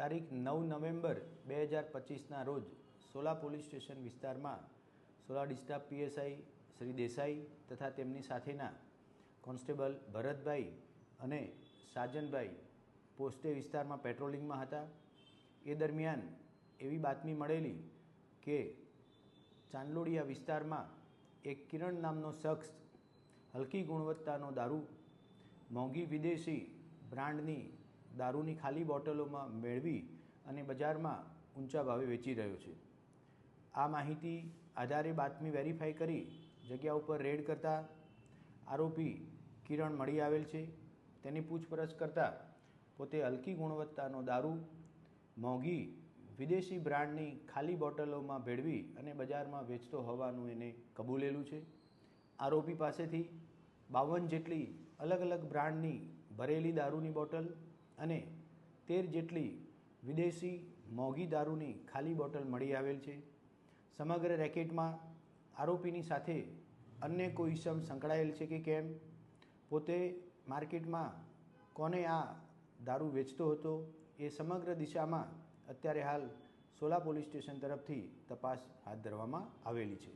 તારીખ નવ નવેમ્બર બે હજાર પચીસના રોજ સોલા પોલીસ સ્ટેશન વિસ્તારમાં Sola D staff PSI Shri Desai તથા તેમની સાથેના કોન્સ્ટેબલ ભરતભાઈ અને સાજનભાઈ પોસ્ટે વિસ્તારમાં પેટ્રોલિંગમાં હતા. એ દરમિયાન એવી બાતમી મળેલી કે ચાંદલોડિયા વિસ્તારમાં એક કિરણ નામનો શખ્સ હલકી ગુણવત્તાનો દારૂ, મોંઘી વિદેશી બ્રાન્ડની દારૂની ખાલી બોટલોમાં મેળવી અને બજારમાં ઊંચા ભાવે વેચી રહ્યો છે. આ માહિતી આધારે બાતમી વેરીફાઈ કરી જગ્યા ઉપર રેડ કરતા આરોપી કિરણ મળી આવેલ છે. તેની પૂછપરછ કરતાં પોતે હલકી ગુણવત્તાનો દારૂ, મોંઘી, વિદેશી બ્રાન્ડની ખાલી બોટલોમાં ભેળવી અને બજારમાં વેચતો હોવાનું એને કબૂલેલું છે. આરોપી પાસેથી બાવન જેટલી અલગ અલગ બ્રાન્ડની ભરેલી દારૂની બોટલ અને તેર જેટલી વિદેશી મોંઘી દારૂની ખાલી બોટલ મળી આવેલ છે. સમગ્ર રેકેટમાં આરોપીની સાથે અન્ય કોઈ ઇસમ સંકળાયેલ છે કે કેમ? પોતે માર્કેટમાં કોને આ દારૂ વેચતો હતો એ સમગ્ર દિશામાં અત્યારે હાલ સોલા પોલીસ સ્ટેશન તરફથી તપાસ હાથ ધરવામાં આવેલી છે.